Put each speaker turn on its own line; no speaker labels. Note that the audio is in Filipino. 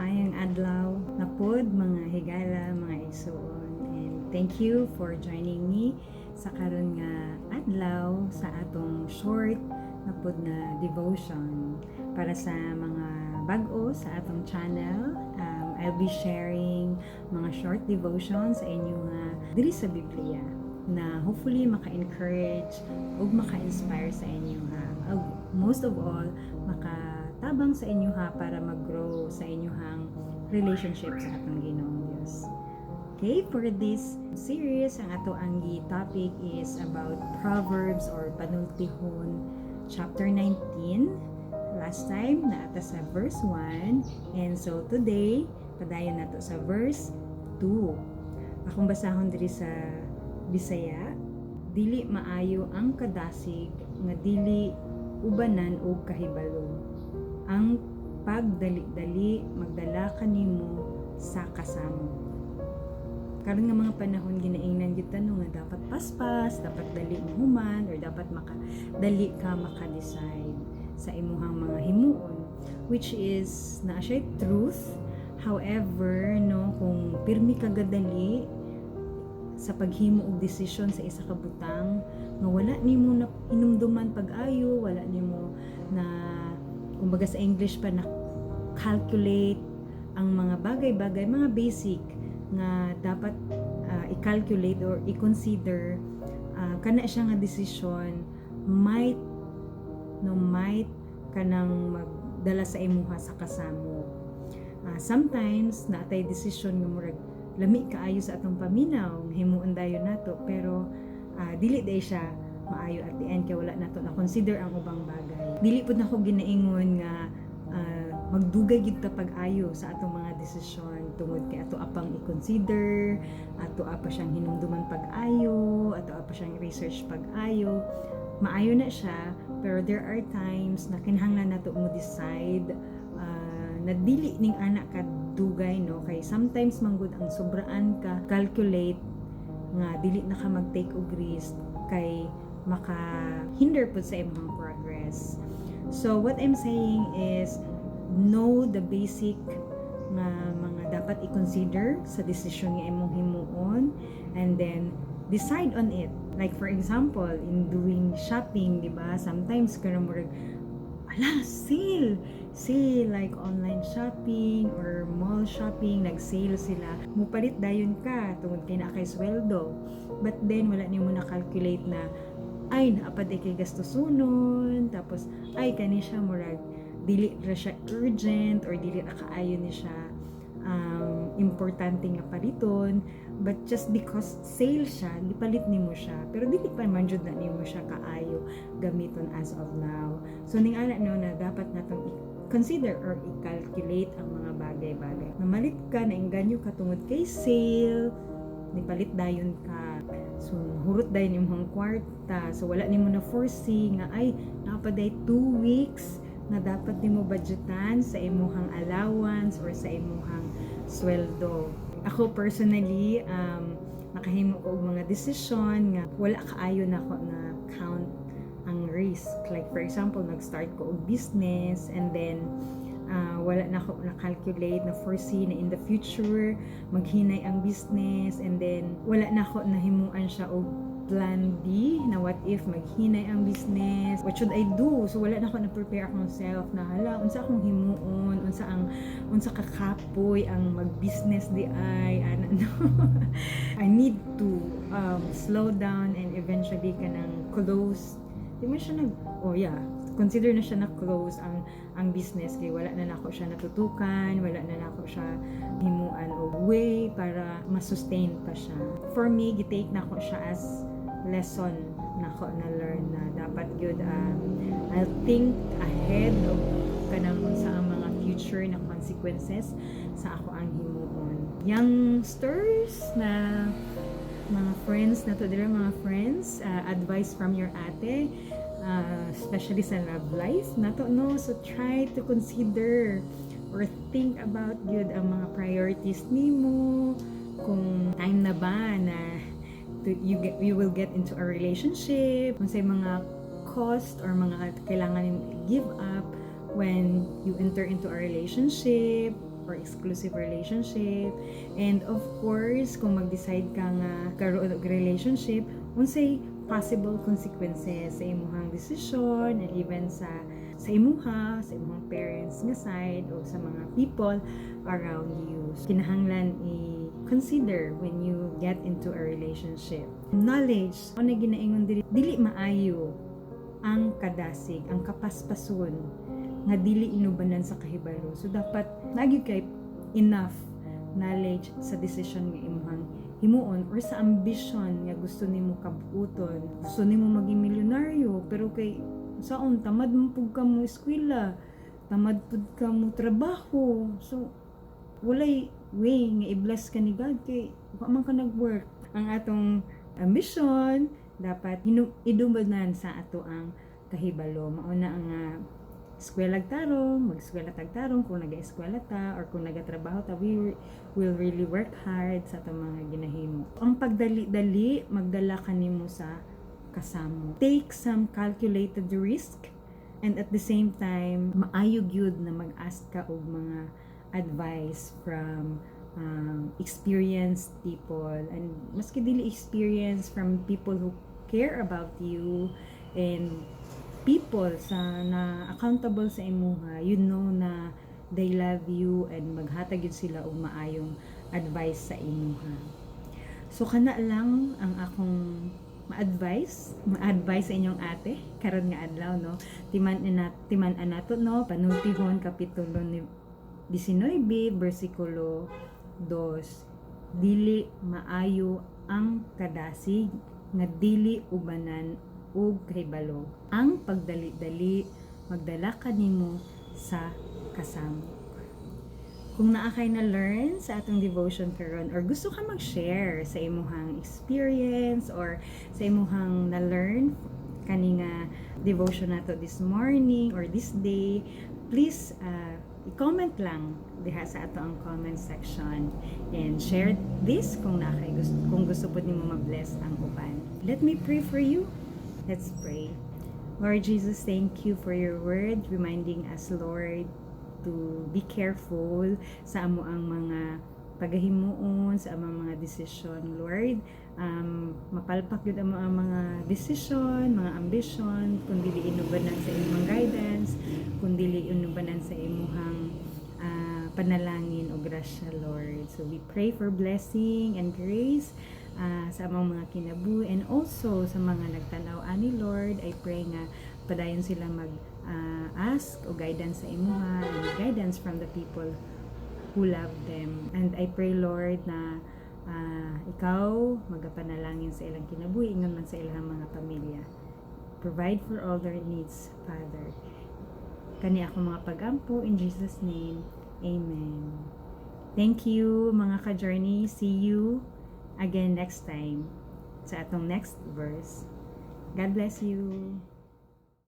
Mayang adlaw na pod mga higala, mga igsoon. And thank you for joining me sa karon nga adlaw sa atong short na pod na devotion para sa mga bag-o sa atong channel. Um, I'll be sharing mga short devotion sa inyo nga diri sa Biblia na hopefully maka-encourage o maka-inspire sa inyo ha. Ug most of all, makatabang sa inyo ha para mag-grow sa inyong relationship sa atong Ginoong Dios. Okay, for this series, ang ato ang topic is about Proverbs or Panultihon chapter 19. Last time, naata sa verse 1. And so today, padayon nato sa verse 2. Akong basahon diri sa Bisaya, dili maayo ang kadasig nga dili ubanan og kahibalo. Ang pagdali-dali magdala kanimo sa kasamo. Karon nga mga panahon ginaingnan gyud tanong nga dapat paspas, dapat dali mo human or dapat maka dali ka maka-decide sa imuhang mga himuon which is na siya truth however no kung pirmi ka gadali sa paghimo og desisyon sa isa ka butang nga wala nimo na inumduman pag-ayo wala nimo na kumbaga sa English pa na calculate ang mga bagay-bagay mga basic nga dapat uh, i-calculate or i-consider uh, kana siya nga desisyon might no might kanang magdala sa imuha sa kasamo. Uh, sometimes naatay desisyon nga murag lami kaayo sa atong paminaw himuon dayon nato pero uh, dili day siya maayo at the end kay wala nato na consider ang ubang bagay. Dili pud nako ginaingon nga uh, magdugay gid ta pag-ayo sa atong mga desisyon tungod kay ato apang i-consider ato apa siyang hinumduman pag-ayo ato apa siyang research pag-ayo. Maayo na siya pero there are times na kinahanglan nato mo decide uh, na dili ning anak ka dugay no? Kay sometimes manggod ang sobraan ka calculate nga dili na ka mag-take og risk kay maka hinder pud sa imong progress. So what I'm saying is know the basic nga mga dapat i-consider sa decision nga imong himuon and then decide on it. Like for example in doing shopping di ba sometimes kana mo ala sale! Sale like online shopping or mall shopping nag-sale sila. Mupalit dayon ka tungod kay na kay sweldo. But then wala nimo na calculate na ay naapad kay gastosunon tapos ay kani siya murag dili ra siya urgent or dili ra kaayo ni siya um, importante nga paliton. But just because sale siya gipalit nimo siya. Pero dili pa man jud na nimo siya kaayo gamiton as of now. So ning ana no na dapat natong consider or i-calculate ang mga bagay-bagay. Namalit ka, nainganyo ka tungod kay sale, nipalit dayon ka. So, hurot dayon imong kwarta. So, wala nimo na foresee nga ay napaday 2 weeks na dapat nimo budgetan sa imuhang allowance or sa imuhang sweldo. Ako personally, um, nakahimo og mga desisyon nga wala kaayo na ako na count ang risk. Like for example, nag-start ko og business and then uh, wala na ako na-calculate, na-foresee na in the future, maghinay ang business and then wala na ako nahimuan siya og plan B na what if maghinay ang business? What should I do? So wala na ako na-prepare akong self na hala unsa akong himuon? Unsa ang unsa ka kapoy ang mag-business di ay? Ano no? I need to um, slow down and eventually kanang close. Di man siya nag oh yeah consider na siya na close ang ang business. Kay wala na nako siya natutukan wala na nako siya himuan og way para ma-sustain pa siya. For me gitake nako siya as lesson nako na learn na dapat gyud uh, I'll think ahead of kanang sa ang mga future na consequences sa ako ang himuon. Youngsters na mga friends na to dira mga friends uh, advice from your ate uh, especially sa love life nato no? So try to consider or think about good ang mga priorities nimo. Kung time na ba na to, you get you will get into a relationship. Kung sa mga cost or mga kailangan give up when you enter into a relationship or exclusive relationship. And of course, kung mag-decide ka nga karoon relationship, unsay possible consequences sa imong desisyon and even sa sa imuha, sa imong parents nga side o sa mga people around you. Kinahanglan i-consider when you get into a relationship. Knowledge, o na ginaingon dili, dili maayo ang kadasig, ang kapaspason nga dili inubanan sa kahibalo. So dapat lagi kay enough knowledge sa decision nga imong himuon or sa ambition nga gusto nimo kabuuton. Gusto nimo maging milyonaryo pero kay saon tamad mo pud ka mo eskwela, tamad pud ka mo trabaho. So walay way nga i-bless ka ni God kay wa man ka nag-work. Ang atong ambition dapat idumanan sa ato ang kahibalo. Mauna ang uh, eskwela tarong, mag-eskwela tagtarong kung naga-eskwela ta or kung nagatrabaho ta, we will really work hard sa itong mga ginahimo. Ang pagdali-dali, magdala ka nimo sa kasamo. Take some calculated risk and at the same time, maayo gyud na mag-ask ka og mga advice from um, experienced people and maski dili experience from people who care about you and people sa na accountable sa imuha you know na they love you and maghatag yun sila og maayong advice sa imuha. So kana lang ang akong ma-advise ma-advise sa inyong ate karon nga adlaw no? Timan na timan anato no? Panultihon kapitulo ni 19 bersikulo 2 dili maayo ang kadasig nga dili ubanan ug kahibalo ang pagdali-dali magdala kanimo sa kasamok kung naa kay na learn sa atong devotion karon or gusto ka mag-share sa imuhang experience or sa imuhang na learn kani nga devotion nato this morning or this day please uh, i-comment lang diha sa ato ang comment section. And share this kung naa kay gusto kung gusto pud nimo ma-bless ang uban. Let me pray for you Let's pray. Lord Jesus, thank you for your word reminding us, Lord, to be careful sa amo ang mga pagahimuon sa among mga desisyon, Lord. Um, mapalpak yun ang mga, mga desisyon, mga ambisyon, kung dili inubanan sa imong guidance, kung dili inubanan sa imuhang uh, panalangin o grasya, Lord. So we pray for blessing and grace uh, sa among mga kinabuhi and also sa mga nagtanaw ani Lord I pray nga padayon sila mag uh, ask o guidance sa imuha and guidance from the people who love them. And I pray Lord na uh, ikaw magapanalangin sa ilang kinabuhi ingon man sa ilang mga pamilya. Provide for all their needs Father. Kani ako mga pagampo in Jesus name Amen. Thank you mga ka-journey. See you again next time sa atong next verse. God bless you.